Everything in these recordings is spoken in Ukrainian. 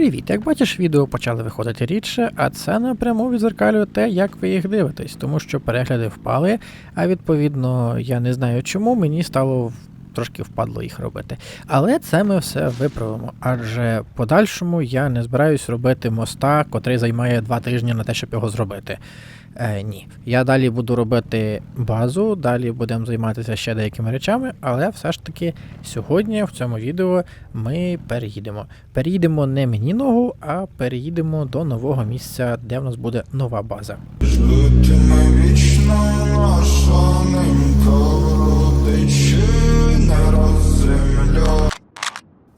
Привіт! Як бачиш, відео почали виходити рідше, а це напряму відзеркалює те, як ви їх дивитесь, тому що перегляди впали, а відповідно я не знаю чому, мені стало трошки впадло їх робити. Але це ми все виправимо, адже подальшому я не збираюсь робити моста, котрий займає два тижні на те, щоб його зробити. Е, ні. Я далі буду робити базу, далі будемо займатися ще деякими речами, але все ж таки сьогодні в цьому відео ми переїдемо. Переїдемо не мені ногу, а переїдемо до нового місця, де в нас буде нова база. Житиме вічно наша ненька не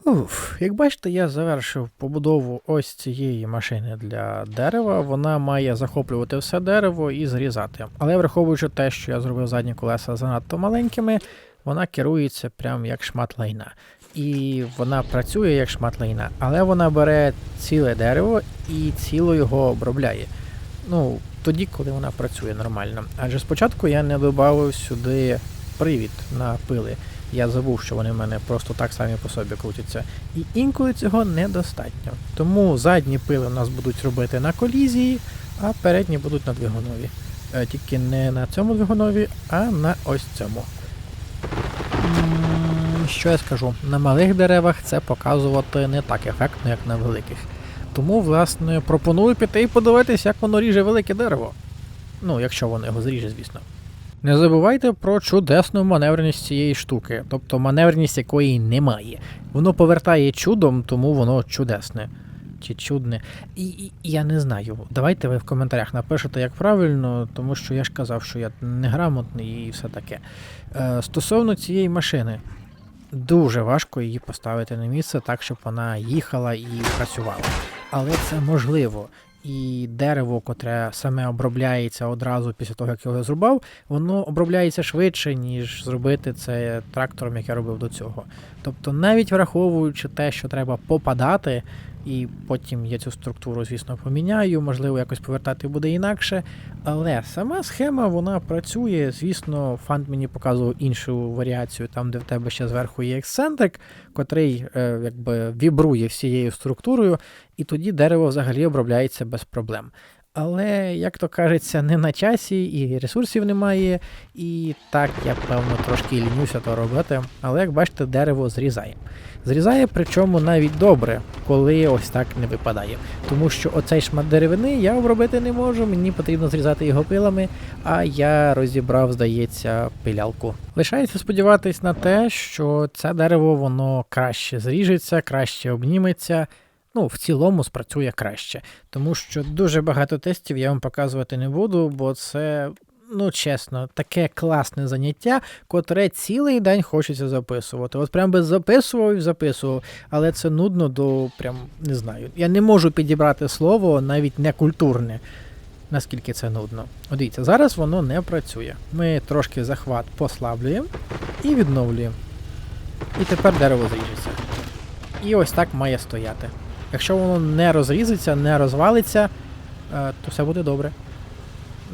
Уф, як бачите, я завершив побудову ось цієї машини для дерева. Вона має захоплювати все дерево і зрізати. Але враховуючи те, що я зробив задні колеса занадто маленькими, вона керується прям як шмат лайна. І вона працює як шмат лайна, але вона бере ціле дерево і ціло його обробляє. Ну, тоді, коли вона працює нормально. Адже спочатку я не додав сюди привід на пили. Я забув, що вони в мене просто так самі по собі крутяться. І інколи цього недостатньо. Тому задні пили у нас будуть робити на колізії, а передні будуть на двигунові. Е, Тільки не на цьому двигунові, а на ось цьому. Що я скажу? На малих деревах це показувати не так ефектно, як на великих. Тому, власне, пропоную піти і подивитись, як воно ріже велике дерево. Ну, якщо воно його зріже, звісно. Не забувайте про чудесну маневреність цієї штуки, тобто маневреність якої немає. Воно повертає чудом, тому воно чудесне. Чи чудне. І, і я не знаю. Давайте ви в коментарях напишете, як правильно, тому що я ж казав, що я неграмотний і все таке. Е, стосовно цієї машини, дуже важко її поставити на місце так, щоб вона їхала і працювала. Але це можливо. І дерево, котре саме обробляється одразу після того, як його зрубав, воно обробляється швидше, ніж зробити це трактором, як я робив до цього. Тобто, навіть враховуючи те, що треба попадати, і потім я цю структуру, звісно, поміняю, можливо, якось повертати буде інакше. Але сама схема вона працює. Звісно, фант мені показував іншу варіацію, там, де в тебе ще зверху є ексцентрик, котрий е, якби вібрує всією структурою, і тоді дерево взагалі обробляється без проблем. Але, як то кажеться, не на часі, і ресурсів немає, і так я певно трошки лінюся то робити. Але як бачите, дерево зрізає. Зрізає, причому навіть добре, коли ось так не випадає. Тому що оцей шмат деревини я обробити не можу, мені потрібно зрізати його пилами, а я розібрав, здається, пилялку. Лишається сподіватись на те, що це дерево воно краще зріжеться, краще обніметься. Ну, в цілому спрацює краще. Тому що дуже багато тестів я вам показувати не буду, бо це, ну чесно, таке класне заняття, котре цілий день хочеться записувати. От прям би записував і записував, але це нудно до прям не знаю. Я не можу підібрати слово навіть не культурне. Наскільки це нудно. Дивіться, зараз воно не працює. Ми трошки захват послаблюємо і відновлюємо. І тепер дерево зріжеться. І ось так має стояти. Якщо воно не розрізиться, не розвалиться, е, то все буде добре.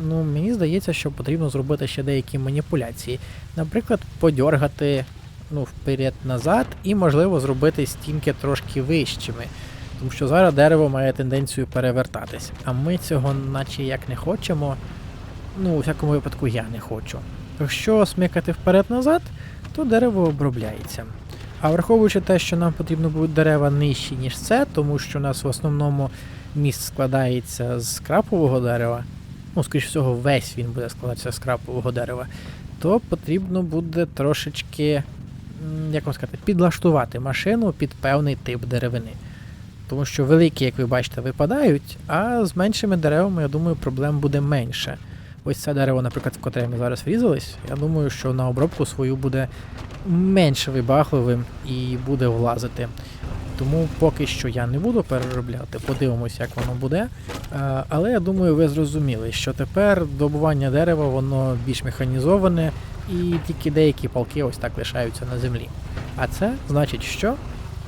Ну, мені здається, що потрібно зробити ще деякі маніпуляції. Наприклад, подьоргати ну, вперед-назад і, можливо, зробити стінки трошки вищими. Тому що зараз дерево має тенденцію перевертатись. А ми цього наче як не хочемо. Ну, у всякому випадку, я не хочу. Якщо смикати вперед-назад, то дерево обробляється. А враховуючи те, що нам потрібно будуть дерева нижчі, ніж це, тому що у нас в основному міст складається з крапового дерева, ну, скоріш всього, весь він буде складатися з крапового дерева, то потрібно буде трошечки, як вам сказати, підлаштувати машину під певний тип деревини. Тому що великі, як ви бачите, випадають, а з меншими деревами, я думаю, проблем буде менше. Ось це дерево, наприклад, в котре ми зараз врізались, я думаю, що на обробку свою буде менш вибагливим і буде влазити. Тому поки що я не буду переробляти, подивимось, як воно буде. Е, Але я думаю, ви зрозуміли, що тепер добування дерева воно більш механізоване, і тільки деякі палки ось так лишаються на землі. А це значить, що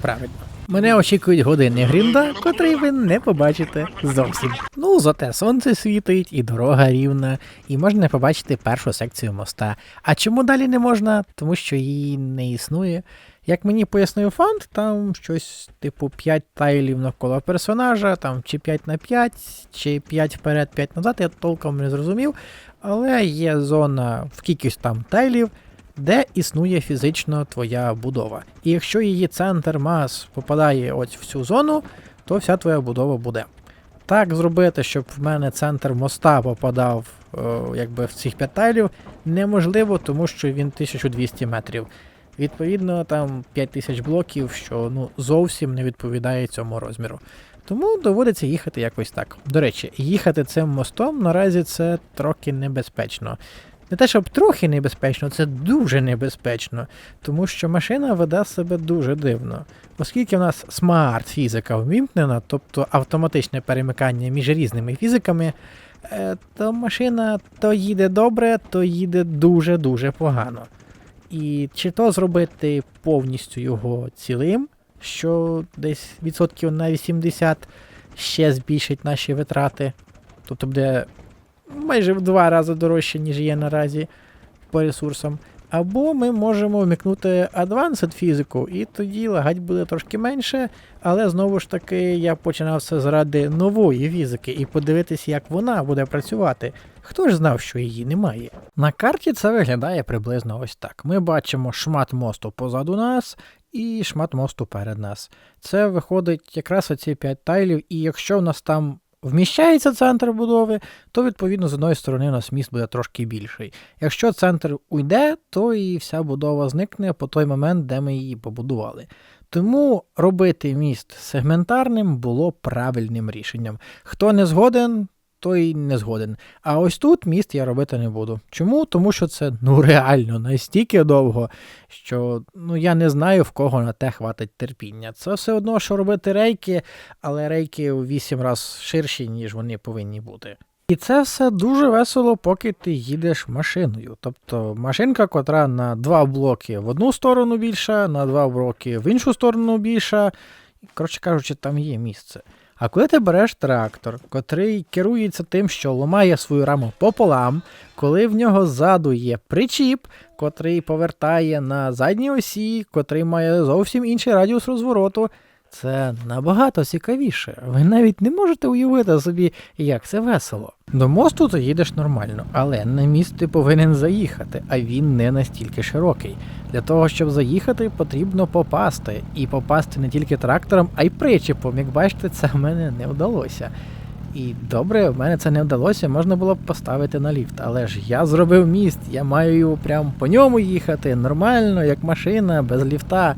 правильно. Мене очікують години грінда, котрий ви не побачите зовсім. Ну, зате сонце світить, і дорога рівна, і можна побачити першу секцію моста. А чому далі не можна? Тому що її не існує. Як мені пояснив фонд, там щось типу 5 тайлів навколо персонажа, там чи 5 на 5, чи 5 вперед, 5 назад, я толком не зрозумів. Але є зона в кількість там тайлів, де існує фізично твоя будова. І якщо її центр мас попадає ось в цю зону, то вся твоя будова буде. Так зробити, щоб в мене центр моста попадав е, якби в цих 5 неможливо, тому що він 1200 метрів. Відповідно, там 5000 блоків, що ну зовсім не відповідає цьому розміру. Тому доводиться їхати якось так. До речі, їхати цим мостом наразі це трохи небезпечно. Не те, щоб трохи небезпечно, це дуже небезпечно, тому що машина веде себе дуже дивно. Оскільки в нас смарт-фізика вмімкнена, тобто автоматичне перемикання між різними фізиками, е, то машина то їде добре, то їде дуже-дуже погано. І чи то зробити повністю його цілим, що десь відсотків на 80 ще збільшить наші витрати, тобто буде майже в два рази дорожче, ніж є наразі по ресурсам. Або ми можемо вмикнути Advanced фізику, і тоді лагать буде трошки менше, але знову ж таки я починав це заради нової фізики і подивитися, як вона буде працювати. Хто ж знав, що її немає? На карті це виглядає приблизно ось так. Ми бачимо шмат мосту позаду нас і шмат мосту перед нас. Це виходить якраз оці 5 тайлів, і якщо в нас там вміщається центр будови, то відповідно з одної сторони у нас міст буде трошки більший. Якщо центр уйде, то і вся будова зникне по той момент, де ми її побудували. Тому робити міст сегментарним було правильним рішенням. Хто не згоден, той не згоден. А ось тут міст я робити не буду. Чому? Тому що це ну реально настільки довго, що ну я не знаю в кого на те хватить терпіння. Це все одно, що робити рейки, але рейки у 8 разів ширші, ніж вони повинні бути. І це все дуже весело, поки ти їдеш машиною. Тобто машинка, котра на два блоки в одну сторону більша, на два блоки в іншу сторону більша. Коротше кажучи, там є місце. А коли ти береш трактор, котрий керується тим, що ламає свою раму пополам, коли в нього ззаду є причіп, котрий повертає на задній осі, котрий має зовсім інший радіус розвороту, це набагато цікавіше. Ви навіть не можете уявити собі, як це весело. До мосту ти їдеш нормально, але на міст ти повинен заїхати, а він не настільки широкий. Для того, щоб заїхати, потрібно попасти. І попасти не тільки трактором, а й причепом. Як бачите, це в мене не вдалося. І добре, в мене це не вдалося, можна було б поставити на ліфт. Але ж я зробив міст, я маю прям по ньому їхати нормально, як машина, без ліфта.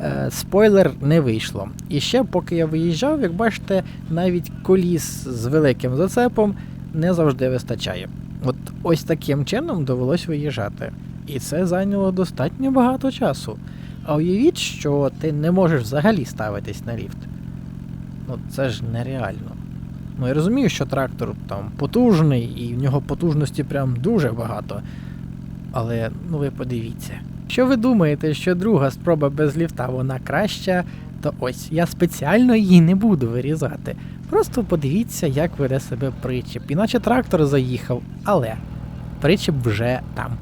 Е, спойлер не вийшло. І ще, поки я виїжджав, як бачите, навіть коліс з великим зацепом не завжди вистачає. От ось таким чином довелось виїжджати. І це зайняло достатньо багато часу. А уявіть, що ти не можеш взагалі ставитись на ліфт. Ну це ж нереально. Ну я розумію, що трактор там потужний, і в нього потужності прям дуже багато. Але ну ви подивіться. Якщо ви думаєте, що друга спроба без ліфта вона краща, то ось я спеціально її не буду вирізати. Просто подивіться, як веде себе причіп. Іначе трактор заїхав, але причіп вже там.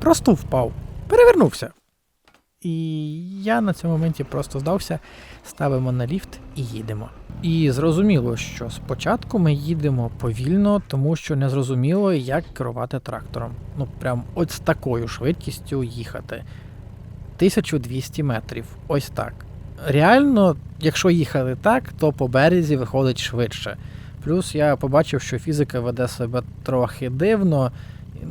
Просто впав, перевернувся. І я на цьому моменті просто здався, ставимо на ліфт і їдемо. І зрозуміло, що спочатку ми їдемо повільно, тому що не зрозуміло, як керувати трактором. Ну, прям от з такою швидкістю їхати. 1200 метрів. Ось так. Реально, якщо їхати так, то по березі виходить швидше. Плюс я побачив, що фізика веде себе трохи дивно,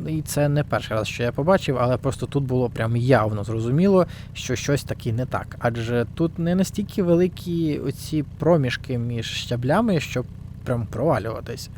і це не перший раз, що я побачив, але просто тут було прям явно зрозуміло, що щось таки не так. Адже тут не настільки великі оці проміжки між щаблями, щоб прям провалюватись.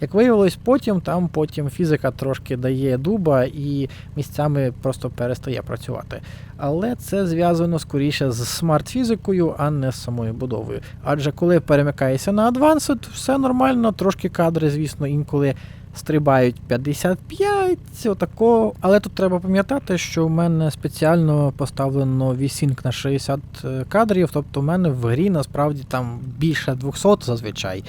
Як виявилось потім, там потім фізика трошки дає дуба і місцями просто перестає працювати. Але це зв'язано скоріше з смарт-фізикою, а не з самою будовою. Адже коли перемикаєшся на Advanced, все нормально, трошки кадри, звісно, інколи стрибають 55, отако. Але тут треба пам'ятати, що у мене спеціально поставлено VSync на 60 кадрів, тобто у мене в грі насправді там більше 200 зазвичай.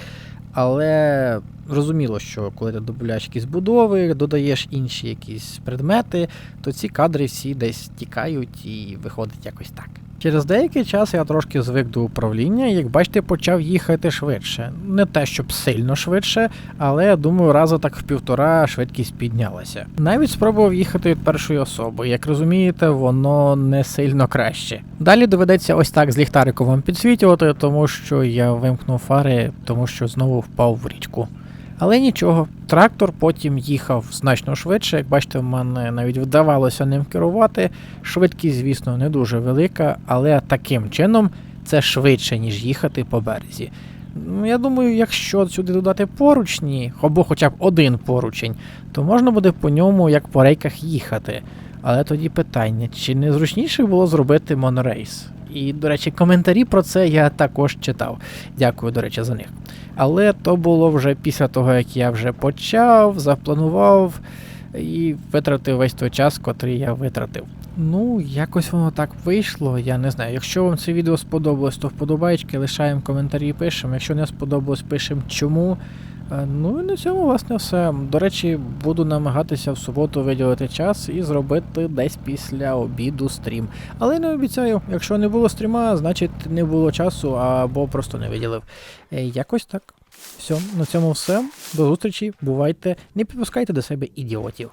Але зрозуміло, що коли ти додаєш якісь будови, додаєш інші якісь предмети, то ці кадри всі десь тікають і виходить якось так. Через деякий час я трошки звик до управління, як бачите, почав їхати швидше. Не те, щоб сильно швидше, але я думаю, раза так в півтора швидкість піднялася. Навіть спробував їхати від першої особи. Як розумієте, воно не сильно краще. Далі доведеться ось так з ліхтариком вам підсвітювати, тому що я вимкнув фари, тому що знову впав в річку. Але нічого, трактор потім їхав значно швидше. Як бачите, в мене навіть вдавалося ним керувати. Швидкість, звісно, не дуже велика, але таким чином це швидше, ніж їхати по березі. Ну, Я думаю, якщо сюди додати поручні, або хоча б один поручень, то можна буде по ньому як по рейках їхати. Але тоді питання, чи не зручніше було зробити монорейс? І, до речі, коментарі про це я також читав. Дякую, до речі, за них. Але то було вже після того, як я вже почав, запланував і витратив весь той час, котрий я витратив. Ну, якось воно так вийшло. Я не знаю. Якщо вам це відео сподобалось, то вподобайки, лишаємо коментарі пишемо. Якщо не сподобалось, пишемо чому. Е, Ну і на цьому, власне, все. До речі, буду намагатися в суботу виділити час і зробити десь після обіду стрім. Але не обіцяю, якщо не було стріма, значить не було часу або просто не виділив. Е, Якось так. Все, на цьому все. До зустрічі, бувайте, не підпускайте до себе ідіотів.